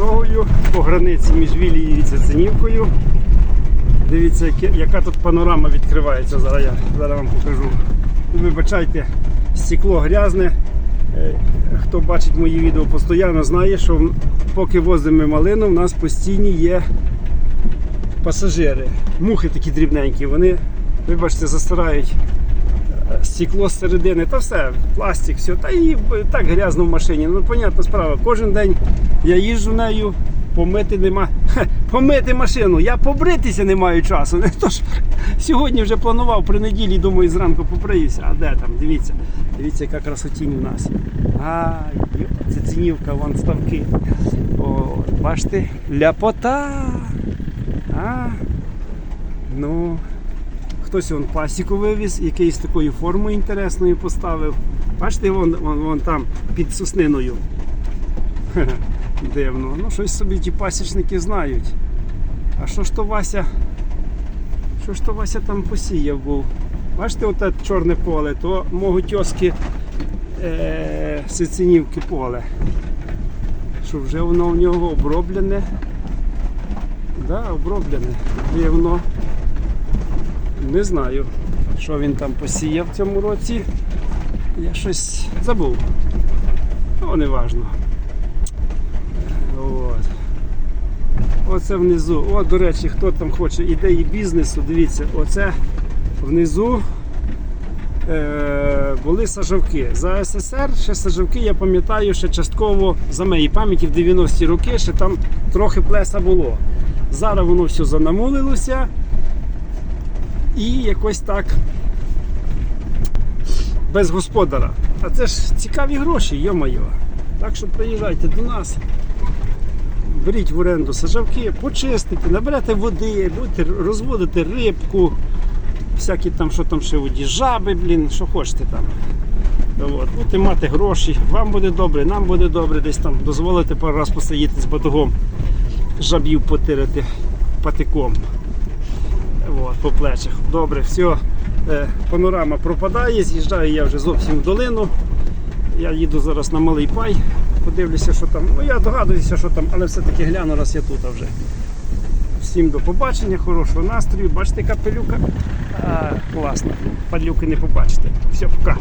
дорогою по границі між Вілією і Цицинівкою. Дивіться, яка тут панорама відкривається. Зараз я зараз вам покажу. Ну, Вибачайте, стекло грязне. Е, Хто бачить мої відео постійно, знає, що поки возимо малину, в нас постійні є пасажири. Мухи такі дрібненькі, вони, вибачте, застирають стекло з середини, та все, пластик, все. Та і так грязно в машині. Ну, понятна справа. Кожен день я їжджу нею, помити нема. Хе, помити машину. Я побритися не маю часу. Не то ж сьогодні вже планував при неділі, думаю, зранку поприюся. А де там? Дивіться. Дивіться, яка красотінь у нас. Йо, це цінівка, вон ставки. О, бачите, ляпота. А, ну, хтось вон пасіку вивіз, якийсь такою формою інтересною поставив. Бачите, вон, вон, вон там під сосниною. Дивно. Ну, щось собі ті пасічники знають. А що ж то Вася? Що ж то Вася там посіяв був? Бачите, оте чорне поле, то мого тьоски е- Сицинівки поле. Що вже воно в нього оброблене. Да, оброблене. Дивно. Не знаю, що він там посіяв в цьому році. Я щось забув. Ну, не важно. От. Оце внизу. О, до речі, хто там хоче ідеї бізнесу, дивіться, оце внизу е, були сажавки. За СССР ще сажавки, я пам'ятаю, ще частково за моєї пам'яті в 90-ті роки ще там трохи плеса було. Зараз воно все занамулилося і якось так без господара. А це ж цікаві гроші, йо-моє. Так що приїжджайте до нас, беріть в оренду сажавки, почистите, наберете води, будете розводити рибку, всякі там, що там ще воді, жаби, блін, що хочете там. От, будете мати гроші, вам буде добре, нам буде добре, десь там дозволите пару раз посидіти з батогом, жабів потирити патиком. От, по плечах. Добре, все. Панорама пропадає, з'їжджаю я вже зовсім в долину. Я їду зараз на малий пай, подивлюся, що там. Ну я догадуюся, що там, але все-таки гляну, раз я тут вже. Всім до побачення, хорошого настрою. Бачите, яка пилюка? А, класно. Падлюки не побачите. Все, пока.